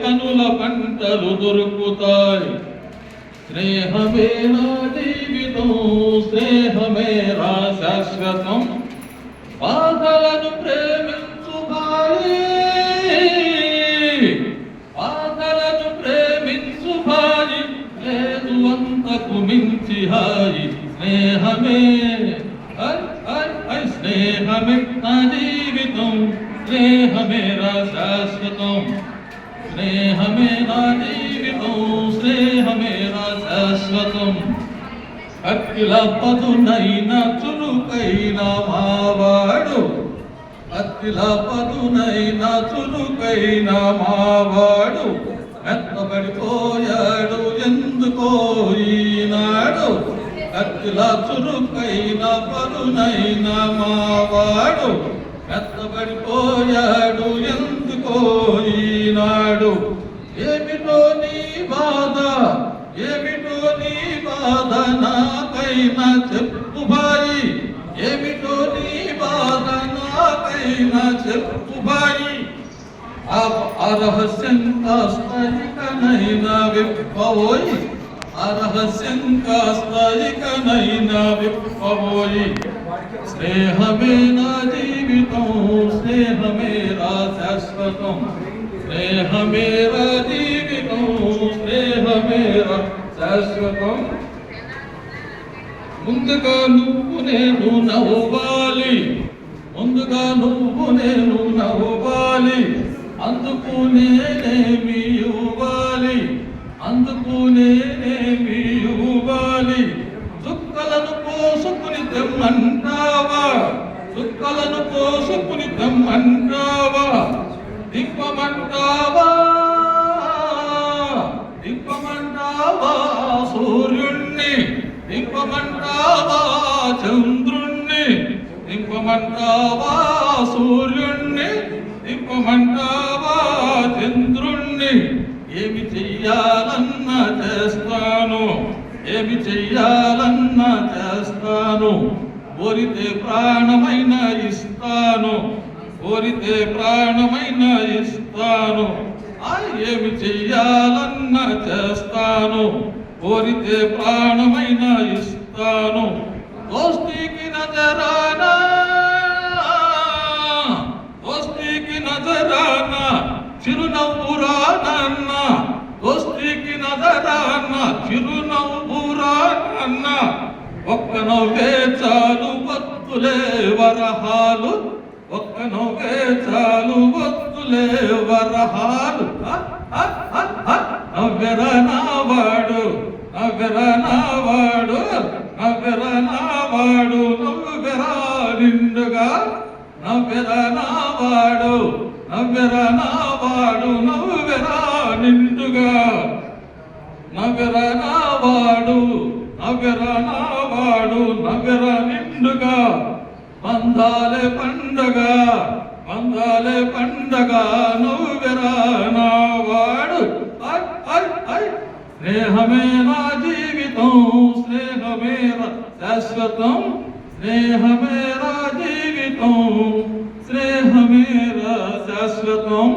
కనుల పంటలు దొరుకుతాయి స్నేహమే నా జీవితం స్నేహమేరా శాశ్వతం బాధలను ప్రేమించు భాయి బాధలను ప్రేమించు భాయి లేదు అంతకు మించి హాయి స్నేహమే ఐ, ఐ, ఐ, స్నేహమే నా జీవితం స్నేహమేరా శాశ్వతం స్నేహమే జీవితం స్నేహమేరా శాశ్వతం. అఖిల పదునైన చురుకైన మావాడు అఖిల పదునైన చురుకైన మావాడు మెత్తబడిపోయాడు ఎందుకో ఈనాడు. అఖిల చురుకైన పదునైన మావాడు మెత్తబడిపోయాడు బాధ ఏమిటో నీ బాధ నాకైనా చెప్పు భాయి ఏమిటో నీ బాధ నాకైనా చెప్పు భాయి ఆ ఆ రహస్యం కాస్త ఇకనైనా విప్పబోయి ఆ రహస్యం కాస్త ఇకనైనా విప్పబోయి స్నేహమే నా జీవితం స్నేహమేరా శాశ్వతం స్నేహమేరా జీవితం స్నేహమేరా శాశ్వతం ముందుగా నువ్వు నేను నవ్వాలి. ముందుగా నువ్వు నేను నవ్వాలి. అందుకు నేనేమి ఇవ్వాలి అందుకు నేనేమి ఇవ్వాలి చుక్కలను పోసుకుని తెమ్మంటావా? చుక్కలను పోసుకుని తెమ్మంటావా? దిప్పమంటావా దిప్పమంటావా నింపమంటావా చంద్రుణ్ణి? నింపమంటావా సూర్యుణ్ణి? నింపమంటావా చంద్రుణ్ణి? ఏమి చెయ్యాలన్నా చేస్తాను? ఏమి చెయ్యాలన్నా చేస్తాను? కోరితే ప్రాణమైన ఇస్తాను. కోరితే ప్రాణమైన ఇస్తాను. ఆ ఏమి చెయ్యాలన్నా చేస్తాను? కోరితే ప్రాణమైన ఇస్తాను. దోస్తికి నజరానా. దోస్తీకి నజరానా. చిరునవ్వురానన్న దోస్తికి నజరానా. చిరునవ్వురానన్న ఒక్క నవ్వే చాలు భక్తులే వరహాలు. ఒక్క నవ్వే చాలు భక్తులే వరహాలు. హ, హ, హ, నావాడు నవ్వెరా నావాడు నవ్వెరా నావాడు నవ్వెరా నిండుగా. నవ్వెరా నావాడు నవ్వెరా నావాడు నవ్వెరా నిండుగా. నగర నావాడు నగర నిండుగా. పందాలే పండగ పందాలే పండగ నవ్వెరా నావాడు స్నేహమే నా జీవితం స్నేహమే నా శాశ్వతం స్నేహమే నా జీవితం స్నేహమే నా శాశ్వతం